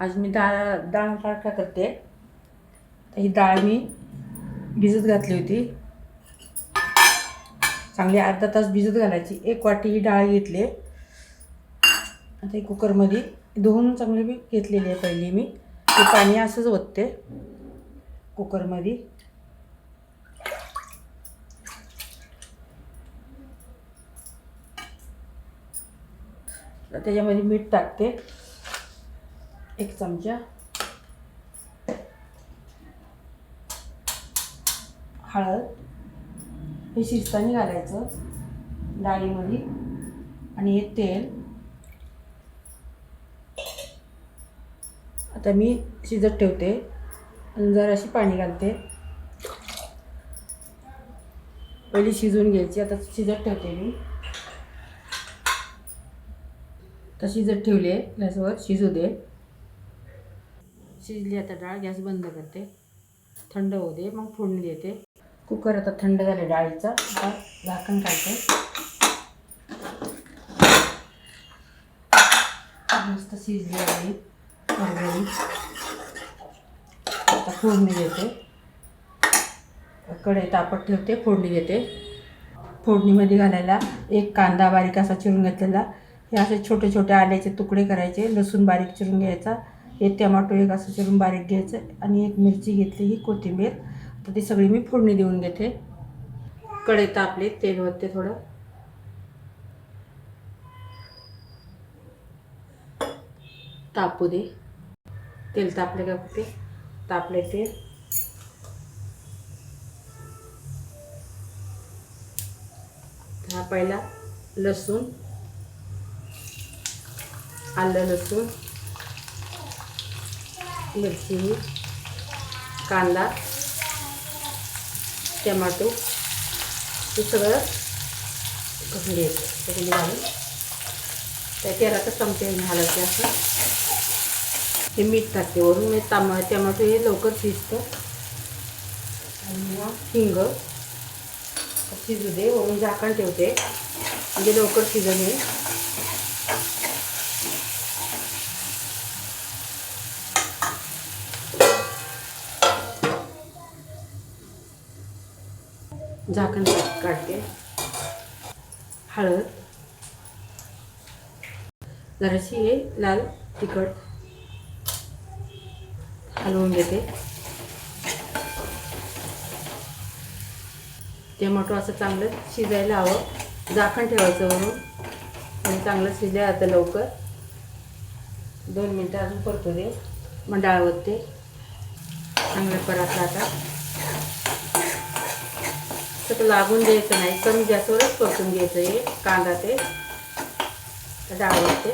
आज मी डाळ डाळ तडका करते. ही डाळ मी भिजत घातली होती. चांगली अर्धा तास भिजत घालायची. एक वाटी ही डाळ घेतली. आता कुकरमध्ये धुवून चांगली मी घेतलेली आहे पहिली मी. ते पाणी असंच ओतते कुकरमध्ये. त्याच्यामध्ये मीठ टाकते. एक चमचा हळद हे शिजतानी घालायचं डाळीमध्ये आणि हे तेल आता मी शिजत ठेवते आणि जराशी पाणी घालते पहिली शिजवून घ्यायची आता शिजत ठेवते मी आता शिजत ठेवली आहे गॅसवर शिजू दे शिजली आता डाळ गॅस बंद करते. थंड होऊ दे मग फोडणी देते. कुकर आता थंड झाले डाळीचा. आता झाकण काढते. मस्त शिजली आहे. हरभरी. आता फोडणी देते. कढई तापत ठेवते फोडणी देते. फोडणीमध्ये घालायला एक कांदा बारीक असा चिरून घेतलेला. हे असे छोटे छोटे आल्याचे तुकडे करायचे. लसूण बारीक चिरून घ्यायचा. हे टमाटो एक असं चिरून बारीक घ्यायचं आणि एक मिरची घेतली ही कोथिंबीर. तर ती सगळी मी फोडणी देऊन घेते कढई तापले तेल होते थोडं. तापू दे. तेल तापले का कुठे? तापले तेल. हा पहिला लसूण आलं लसूण. मिरची कांदा टमाटो हे सगळं करून घ्यायचं. त्याच्यामध्ये घालून. त्या तेलाचं चमचे घालायचे असं. हे मीठ टाकते. वरून मी ताम टमाटो हे लवकर शिजतं. आणि मग हिंग शिजू दे. वरून झाकण ठेवते. म्हणजे लवकर शिजन येईल झाकण काढते. हळद. जराशी हे लाल तिखट हलवून घेते. टमाटो असं चांगलं शिजायला हवं. झाकण ठेवायचं म्हणून आणि चांगलं शिजाय आता लवकर. दोन मिनटं अजून परतू दे. मग डाळ ओतते. चांगलं परतलं आता. तर लागून द्यायचं नाही. कमी गॅसवरच परतून घ्यायचं हे कांदा ते. डाळ ते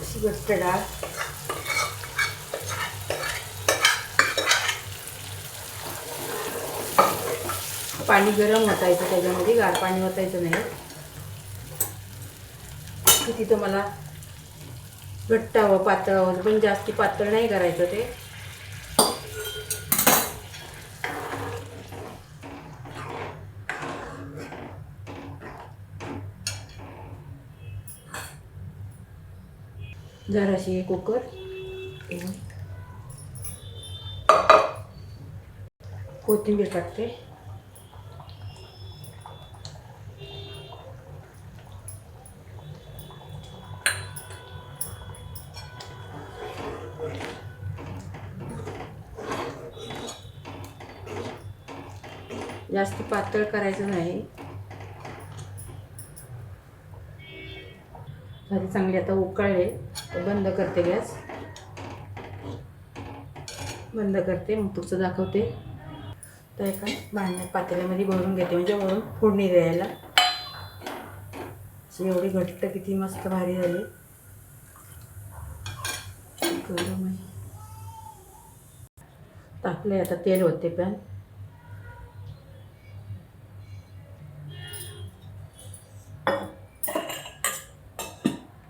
अशी गोष्ट डाळ. पाणी गरम होतायचं त्याच्यामध्ये गार पाणी होतायचं नाही. किती तर मला घट्ट हवं पातळ पण जास्ती पातळ नाही करायचं ते. जराशी कुकर कोथिंबीर टाकते. जास्त पातळ करायचं नाही. झाली चांगली आता उकळले बंद करते गॅस. बंद करते मग पुढचं दाखवते. तर एका भांड्या पातेल्यामध्ये भरून घेते म्हणजे वरून फोडणी द्यायला. अशी एवढी घट्ट किती मस्त भारी झाली. टाकले आता तेल होते पॅन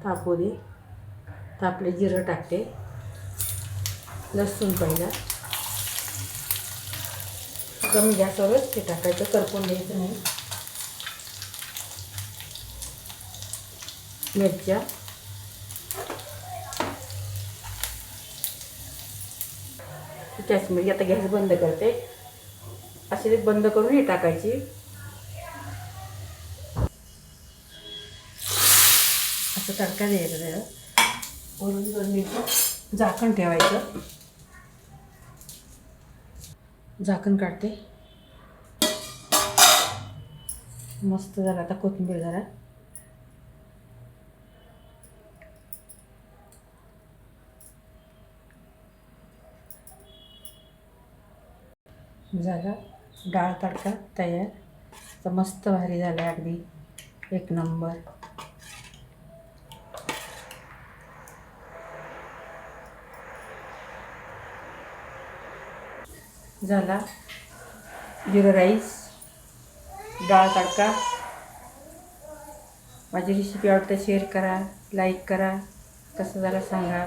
तापू दे. आता आपले जिरं टाकते. लसूण पहिला. कमी गॅसवरच ते टाकायचं करपून द्यायचं नाही. मिरच्या. त्याच मिरची आता गॅस बंद करते. असे बंद करून हे टाकायची. असं तडका द्यायचं त्याला. वरून जर मिनिटं झाकण ठेवायचं. झाकण काढते. मस्त झालं आता कोथिंबीर जरा. झाला. डाळ तडका तयार. तर मस्त भारी झाला अगदी. एक नंबर. झाला. जिरं राईस डाळ तडका. माझी रेसिपी आवडतं शेअर करा लाईक करा. कसं झालं सांगा.